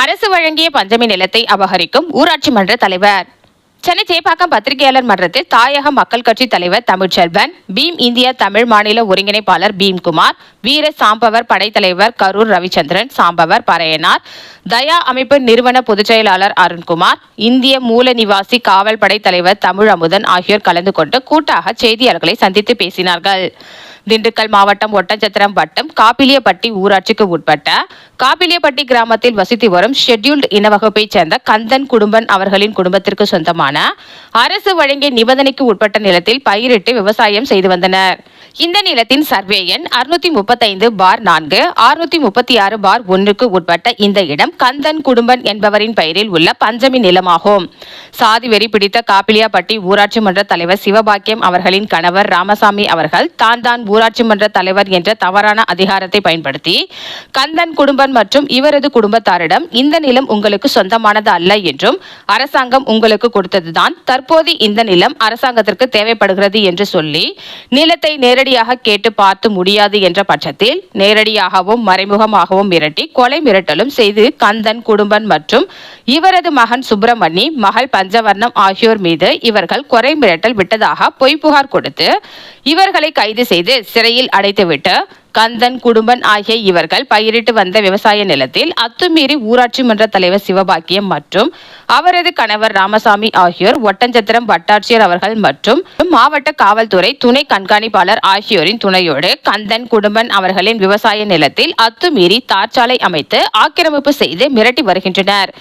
அரசு வழங்கிய பஞ்சமி நிலத்தை அபகரிக்கும் ஊராட்சி மன்ற தலைவர். சென்னை சேப்பாக்கம் பத்திரிகையாளர் மன்றத்தில் தாயக மக்கள் கட்சி தலைவர் தமிழ்ச்செல்வன் பீம் இந்தியா தமிழ் மாநில ஒருங்கிணைப்பாளர் பீம்குமார் வீர சாம்பவர் படைத்தலைவர் கரூர் ரவிச்சந்திரன் சாம்பவர் பரையனார் தயா அமைப்பு நிறுவன பொதுச் செயலாளர் அருண்குமார் இந்திய மூல நிவாசி காவல் படை தலைவர் தமிழ் அமுதன் ஆகியோர் கலந்து கொண்டு கூட்டாக செய்தியாளர்களை சந்தித்து பேசினார்கள். திண்டுக்கல் மாவட்டம் ஒட்டச்சத்திரம் வட்டம் காப்பிலியப்பட்டி ஊராட்சிக்கு உட்பட்ட காப்பிலியப்பட்டி கிராமத்தில் வசித்து வரும் ஷெட்யூல்டு இன வகுப்பைச் சேர்ந்த கந்தன் குடும்பன் அவர்களின் குடும்பத்திற்கு சொந்தமான அரசு வழங்கிய நிபந்தனைக்கு உட்பட்ட நிலத்தில் பயிரிட்டு விவசாயம் செய்து வந்தனர். இந்த நிலத்தின் சர்வே எண் அறுநூத்தி முப்பத்தைந்து பார் நான்கு அறுநூத்தி முப்பத்தி ஆறு பார் ஒன்றுக்கு உட்பட்ட இந்த இடம் கந்தன் குடும்பன் என்பவரின் பெயரில் உள்ள பஞ்சமி நிலமாகும். சாதி வெறி பிடித்த காப்பிலியாப்பட்டி ஊராட்சி மன்ற தலைவர் சிவபாக்கியம் அவர்களின் கணவர் ராமசாமி அவர்கள் தான் தான் ஊராட்சி மன்ற தலைவர் என்ற தவறான அதிகாரத்தை பயன்படுத்தி கந்தன் குடும்பன் மற்றும் இவரது குடும்பத்தாரிடம் இந்த நிலம் உங்களுக்கு சொந்தமானது அல்ல என்றும் அரசாங்கம் உங்களுக்கு கொடுத்ததுதான் தற்போது இந்த நிலம் அரசாங்கத்திற்கு தேவைப்படுகிறது என்று சொல்லி நிலத்தை நேர் நேரடியாக கேட்டு பார்த்து முடியாது என்ற பட்சத்தில் நேரடியாகவும் மறைமுகமாகவும் மிரட்டி கொலை மிரட்டலும் செய்து கந்தன் குடும்பன் மற்றும் இவரது மகன் சுப்பிரமணி மகள் பஞ்சவர்ணம் ஆகியோர் மீது இவர்கள் கொலை மிரட்டல் விட்டதாக பொய் புகார் கொடுத்து இவர்களை கைது செய்து சிறையில் அடைத்துவிட்டு கந்தன் குடும்பன் ஆகிய இவர்கள் பயிரிட்டு வந்த விவசாய நிலத்தில் அத்துமீறி ஊராட்சி மன்ற தலைவர் சிவபாக்கியம் மற்றும் அவரது கணவர் ராமசாமி ஆகியோர் ஒட்டஞ்சத்திரம் வட்டாட்சியர் அவர்கள் மற்றும் மாவட்ட காவல்துறை துணை கண்காணிப்பாளர் ஆகியோரின் துணையோடு கந்தன் குடும்பன் அவர்களின் விவசாய நிலத்தில் அத்துமீறி தார்ச்சாலை அமைத்து ஆக்கிரமிப்பு செய்து மிரட்டி வருகின்றனர்.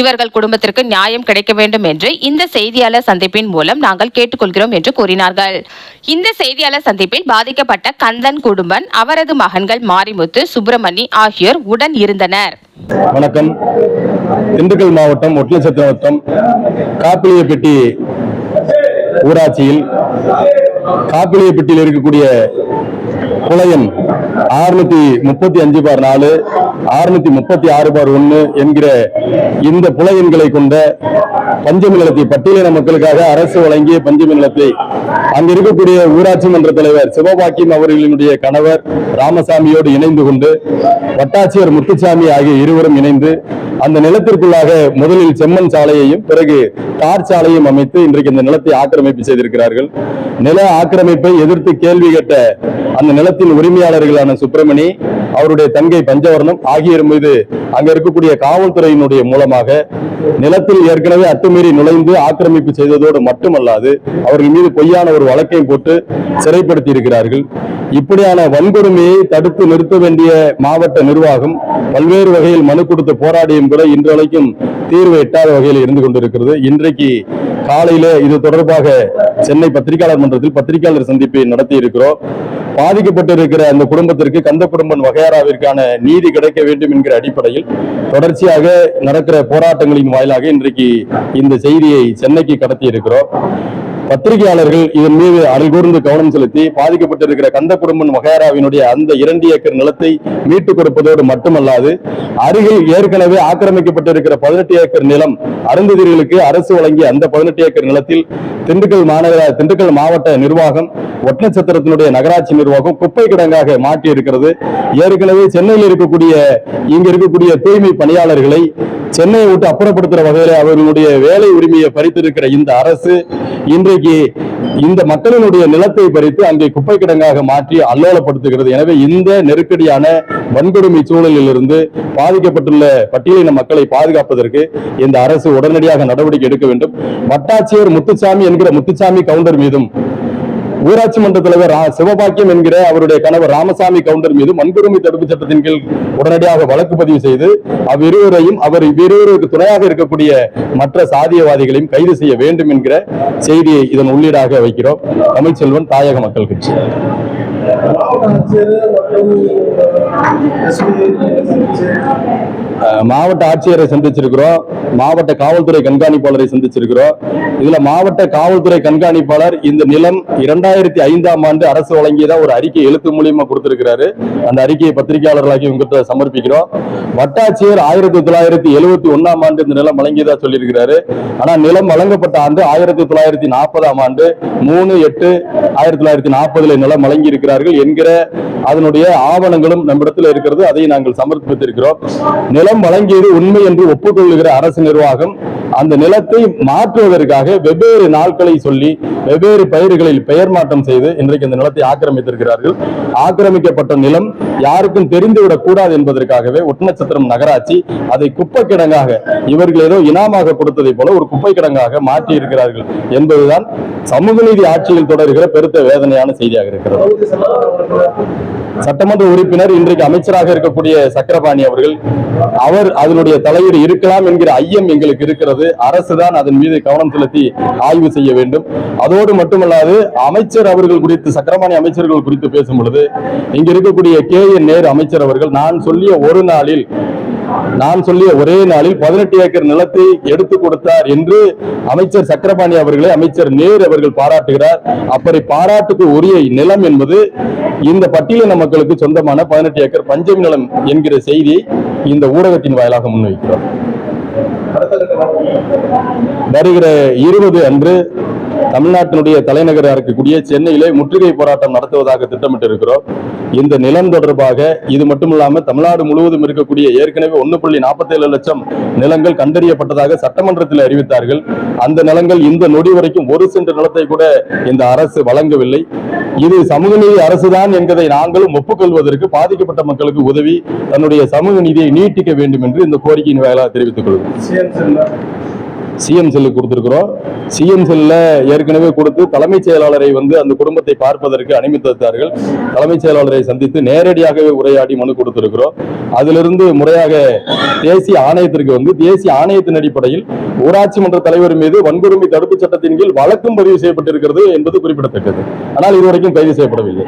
இவர்கள் குடும்பத்திற்கு நியாயம் கிடைக்க வேண்டும் என்று இந்த செய்தியாளர் சந்திப்பின் மூலம் நாங்கள் கேட்டுக்கொள்கிறோம் என்று கூறினார்கள். இந்த செய்தியாளர் சந்திப்பில் பாதிக்கப்பட்ட கந்தன் குடும்பன் அவர் அவரது மகன்கள் மாரிமுத்து சுப்பிரமணி ஆகியோர் உடன் இருந்தனர். வணக்கம். திண்டுக்கல் மாவட்டம் ஒட்டலச்சத்திரம் வட்டம் காப்பிலியப்பட்டி ஊராட்சியில் காப்பிலியப்பட்டியில் இருக்கக்கூடிய குளையம் ஆறுநூத்தி முப்பத்தி அஞ்சு பார் நாலு அறுநூத்தி முப்பத்தி ஆறு பார் ஒன்று என்கிற இந்த புலையன்களை கொண்ட பஞ்சமி நிலத்தை பட்டியலின மக்களுக்காக அரசு வழங்கிய பஞ்சமி நிலத்தை அங்க இருக்கக்கூடிய ஊராட்சி மன்ற தலைவர் சிவபாக்கியம் அவர்களினுடைய கணவர் ராமசாமியோடு இணைந்து கொண்டு வட்டாட்சியர் முத்துசாமி ஆகிய இருவரும் இணைந்து அந்த நிலத்திற்குள்ளாக முதலில் செம்மண் சாலையையும் பிறகு தார் சாலையும் அமைத்து இன்றைக்கு இந்த நிலத்தை ஆக்கிரமிப்பு செய்திருக்கிறார்கள். நில ஆக்கிரமிப்பை எதிர்த்து கேள்வி கேட்ட அந்த நிலத்தின் உரிமையாளர்களான சுப்பிரமணி அவருடைய தங்கை பஞ்சவர்ணம் ஆகியோர் மீது அங்க இருக்கக்கூடிய காவல்துறையினுடைய மூலமாக நிலத்தில் ஏற்கனவே அத்துமீறி நுழைந்து ஆக்கிரமிப்பு செய்ததோடு மட்டுமல்லாது அவர்கள் மீது பொய்யான ஒரு வழக்கையும் போட்டு சிறைப்படுத்தி இருக்கிறார்கள் இப்படியான வன்கொடுமையை தடுத்து நிறுத்த வேண்டிய மாவட்ட நிர்வாகம் பல்வேறு வகையில் மனு கொடுத்து போராடியும் கூட இன்றைக்கும் தீர்வு எட்டாத வகையில் இருந்து கொண்டிருக்கிறது. இன்றைக்கு காலையில இது தொடர்பாக சென்னை பத்திரிகையாளர் மன்றத்தில் பத்திரிகையாளர் சந்திப்பை நடத்தி இருக்கிறோம் பாதிக்கப்பட்டிருக்கிற அந்த குடும்பத்திற்கு கந்த குடும்பன் வகையாராவிற்கான நீதி கிடைக்க வேண்டும் என்கிற அடிப்படையில் தொடர்ச்சியாக நடக்கிற போராட்டங்களின் வாயிலாக இன்றைக்கு இந்த செய்தியை சென்னைக்கு கடத்தி இருக்கிறோம் பத்திரிகையாளர்கள் இதன் மீது அருள்கூர்ந்து கவனம் செலுத்தி பாதிக்கப்பட்டிருக்கிற கந்த குடும்பன் வகையாராவினுடைய அந்த இரண்டு ஏக்கர் நிலத்தை மீட்டுக் கொடுப்பதோடு மட்டுமல்லாது அருகில் ஏற்கனவே ஆக்கிரமிக்கப்பட்டிருக்கிற பதினெட்டு ஏக்கர் நிலம் அருந்ததிர்களுக்கு அரசு வழங்கிய அந்த பதினெட்டு ஏக்கர் நிலத்தில் திண்டுக்கல் மாநகர திண்டுக்கல் மாவட்ட நிர்வாகம் ஒட்டச்சத்திரத்தினுடைய நகராட்சி நிர்வாகம் குப்பை கிடங்காக மாற்றி இருக்கிறது ஏற்கனவே சென்னையில் இருக்கக்கூடிய இங்க இருக்கக்கூடிய தூய்மை பணியாளர்களை சென்னையை விட்டு அப்புறப்படுத்துற வகையில் அவர்களுடைய வேலை உரிமையை பறித்திருக்கிற இந்த அரசு இன்றைக்கு இந்த மக்களினுடைய நிலத்தை பறித்து அங்கே குப்பை கிடங்காக மாற்றி அல்லோலப்படுத்துகிறது. எனவே இந்த நெருக்கடியான வன்கொடுமை சூழலில் இருந்து பாதிக்கப்பட்டுள்ள பட்டியலின மக்களை பாதுகாப்பதற்கு இந்த அரசு உடனடியாக நடவடிக்கை எடுக்க வேண்டும். வட்டாட்சியர் முத்துசாமி என்கிற முத்துசாமி கவுண்டர் மீதும் ஊராட்சி மன்ற தலைவர் சிவபாக்கியம் என்கிற அவருடைய கணவர் ராமசாமி கவுண்டர் மீது வன்கொடுமை தடுப்பு சட்டத்தின் கீழ் உடனடியாக வழக்கு பதிவு செய்து அவ்விருவரையும் அவர் இவ்விருவருக்கு துணையாக இருக்கக்கூடிய மற்ற சாதியவாதிகளையும் கைது செய்ய வேண்டும் என்கிற செய்தியை இதன் உள்ளீடாக வைக்கிறோம் தமிழ்ச்செல்வன் தாயக மக்கள் கட்சி மற்றும் மாவட்ட ஆட்சியரை சந்திச்சிருக்கிறோம். மாவட்ட காவல்துறை கண்காணிப்பாளரை சந்திச்சிருக்கிறோம். இதுல மாவட்ட காவல்துறை கண்காணிப்பாளர் இந்த நிலம் இரண்டாயிரத்தி ஐந்தாம் ஆண்டு அரசு வழங்கியதா ஒரு அறிக்கை எழுத்து மூலியமா கொடுத்திருக்கிறாரு. அந்த அறிக்கையை பத்திரிகையாளர்களாகி உங்ககிட்ட சமர்ப்பிக்கிறோம். வட்டாட்சியர் ஆயிரத்தி தொள்ளாயிரத்தி எழுபத்தி ஒன்னாம் ஆண்டு இந்த நிலம் வழங்கியதா சொல்லியிருக்கிறாரு. ஆனா நிலம் வழங்கப்பட்ட ஆண்டு ஆயிரத்தி தொள்ளாயிரத்தி நாற்பதாம் ஆண்டு மூணு எட்டு ஆயிரத்தி தொள்ளாயிரத்தி நாற்பதுல நிலம் வழங்கி இருக்கிறார்கள் என்கிற அதனுடைய ஆவணங்களும் நம்மிடத்தில் இருக்கிறது. அதை நாங்கள் சமர்ப்பித்திருக்கிறோம். நிலம் வழங்கியது உண்மை என்று ஒப்புக்கொள்ளுகிற அரசு நிர்வாகம் அந்த நிலத்தை மாற்றுவதற்காக வெவ்வேறு நாட்களை சொல்லி வெவ்வேறு பயிர்களில் பெயர் மாற்றம் செய்து இன்றைக்கு அந்த நிலத்தை ஆக்கிரமித்திருக்கிறார்கள். ஆக்கிரமிக்கப்பட்ட நிலம் யாருக்கும் தெரிந்துவிடக் கூடாது என்பதற்காகவே ஒட்டுநட்சத்திரம் நகராட்சி அதை குப்பை கிடங்காக இவர்கள் ஏதோ இனாமாக கொடுத்ததை போல ஒரு குப்பை கிடங்காக மாற்றி இருக்கிறார்கள் என்பதுதான் சமூக நீதி ஆட்சியில் தொடர்கிற பெருத்த வேதனையான செய்தியாக இருக்கிறது. சட்டமன்ற உறுப்பினர் இன்றைக்கு அமைச்சராக இருக்கக்கூடிய சக்கரபாணி அவர்கள் அவர் அதனுடைய தலையீடு இருக்கலாம் என்கிற ஐயம் எங்களுக்கு இருக்கிறது. அரசுதான் அதன் மீது கவனம் செலுத்தி ஆய்வு செய்ய வேண்டும். அதோடு மட்டுமல்லாது அமைச்சர் அவர்கள் குறித்து சக்கரபாணி அமைச்சர்கள் குறித்து பேசும் பொழுது இங்க இருக்கக்கூடிய கே என் நேரு அமைச்சர் அவர்கள் நான் சொல்லிய ஒரு நாளில் நான் சொல்லிய ஒரே நாளில் பதினெட்டு ஏக்கர் நிலத்தை எடுத்து கொடுத்தார் என்று அமைச்சர் சக்கரபாணி அவர்களை அமைச்சர் நேரு அவர்கள் பாராட்டுகிறார். அப்படி பாராட்டுக்கு உரிய நிலம் என்பது இந்த பட்டியலின மக்களுக்கு சொந்தமான பதினெட்டு ஏக்கர் பஞ்சமி நிலம் என்கிற செய்தியை இந்த ஊடகத்தின் வாயிலாக முன்வைக்கிறோம். வருகிற இருபது அன்று தமிழ்நாட்டினுடைய தலைநகராக இருக்கக்கூடிய சென்னையிலே முற்றுகை போராட்டம் நடத்துவதாக திட்டமிட்டு இருக்கிறோம் இந்த நிலம் தொடர்பாக இது மட்டுமில்லாம தமிழ்நாடு முழுவதும் இருக்கக்கூடிய ஏற்கனவே ஒன்னு புள்ளி நாற்பத்தேழு லட்சம் நிலங்கள் கண்டறியப்பட்டதாக சட்டமன்றத்தில் அறிவித்தார்கள். அந்த நிலங்கள் இந்த நொடி வரைக்கும் ஒரு சென்ற நிலத்தை கூட இந்த அரசு வழங்கவில்லை. இது சமூக நீதி அரசுதான் என்பதை நாங்களும் ஒப்புக்கொள்வதற்கு பாதிக்கப்பட்ட மக்களுக்கு உதவி தன்னுடைய சமூக நீதியை நீட்டிக்க வேண்டும் என்று இந்த கோரிக்கையின் வாயிலாக தெரிவித்துக் கொள்கிறோம். சிஎம் செல்லு கொடுத்துருக்குறோம். சிஎம் செல்ல ஏற்கனவே கொடுத்து தலைமைச் செயலாளரை வந்து அந்த குடும்பத்தை பார்ப்பதற்கு அனுமதித்தார்கள். தலைமைச் செயலாளரை சந்தித்து நேரடியாகவே உரையாடி மனு கொடுத்திருக்கிறோம். அதிலிருந்து முறையாக தேசிய ஆணையத்திற்கு வந்து தேசிய ஆணையத்தின் அடிப்படையில் ஊராட்சி மன்ற தலைவர் மீது வன்கொடுமை தடுப்பு சட்டத்தின் கீழ் வழக்கும் பதிவு செய்யப்பட்டிருக்கிறது என்பது குறிப்பிடத்தக்கது. ஆனால் இதுவரைக்கும் கைது செய்யப்படவில்லை.